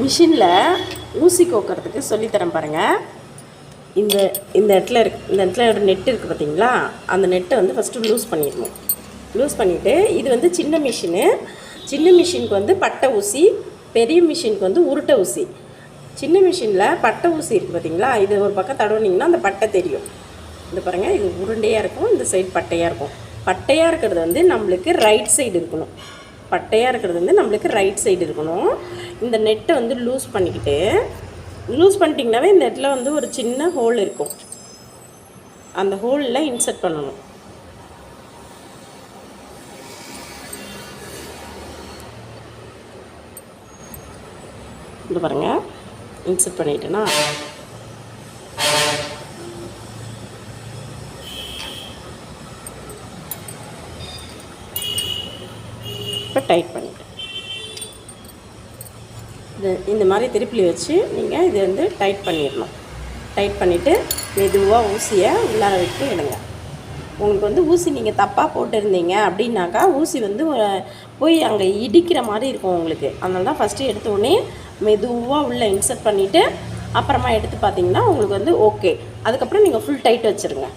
மிஷினில் ஊசி கோக்கிறதுக்கு சொல்லித்தரேன் பாருங்கள் இந்த இந்த இடத்துல இருக்கு இந்த இடத்துல ஒரு நெட் இருக்குது பார்த்தீங்களா அந்த நெட்டை வந்து ஃபஸ்ட்டு லூஸ் பண்ணிடணும். லூஸ் பண்ணிவிட்டு இது வந்து சின்ன மிஷினு. சின்ன மிஷினுக்கு வந்து பட்டை ஊசி பெரிய மிஷினுக்கு வந்து உருட்டை ஊசி. சின்ன மிஷினில் பட்டை ஊசி இருக்குது பார்த்தீங்களா இது ஒரு பக்கம் தடவுனிங்கன்னா அந்த பட்டை தெரியும். இந்த பாருங்கள் இது உருண்டையாக இருக்கும் இந்த சைடு பட்டையாக இருக்கும். பட்டையாக இருக்கிறது வந்து நம்மளுக்கு ரைட் சைடு இருக்கணும். பட்டையாக இருக்கிறது வந்து நம்மளுக்கு ரைட் சைடு இருக்கணும். இந்த நெட்டை வந்து லூஸ் பண்ணிக்கிட்டு லூஸ் பண்ணிட்டிங்கனாவே இந்த இடத்துல வந்து ஒரு சின்ன ஹோல் இருக்கும். அந்த ஹோலில் இன்சர்ட் பண்ணணும். இது பாருங்கள் இன்சர்ட் பண்ணிட்டேன்னா இப்போ டைட் பண்ணிட்டு இது இந்த மாதிரி திருப்பி வச்சு நீங்கள் இது வந்து டைட் பண்ணிடணும். டைட் பண்ணிவிட்டு மெதுவாக ஊசியை உள்ளார விட்டு எடுங்க. உங்களுக்கு வந்து ஊசி நீங்கள் தப்பாக போட்டிருந்தீங்க அப்படின்னாக்கா ஊசி வந்து போய் அங்கே இடிக்கிற மாதிரி இருக்கும் உங்களுக்கு. அதனால தான் ஃபஸ்ட்டு எடுத்த உடனே மெதுவாக உள்ளே இன்சர்ட் பண்ணிவிட்டு அப்புறமா எடுத்து பார்த்தீங்கன்னா உங்களுக்கு வந்து ஓகே அதுக்கப்புறம் நீங்கள் ஃபுல் டைட் வச்சுருங்க.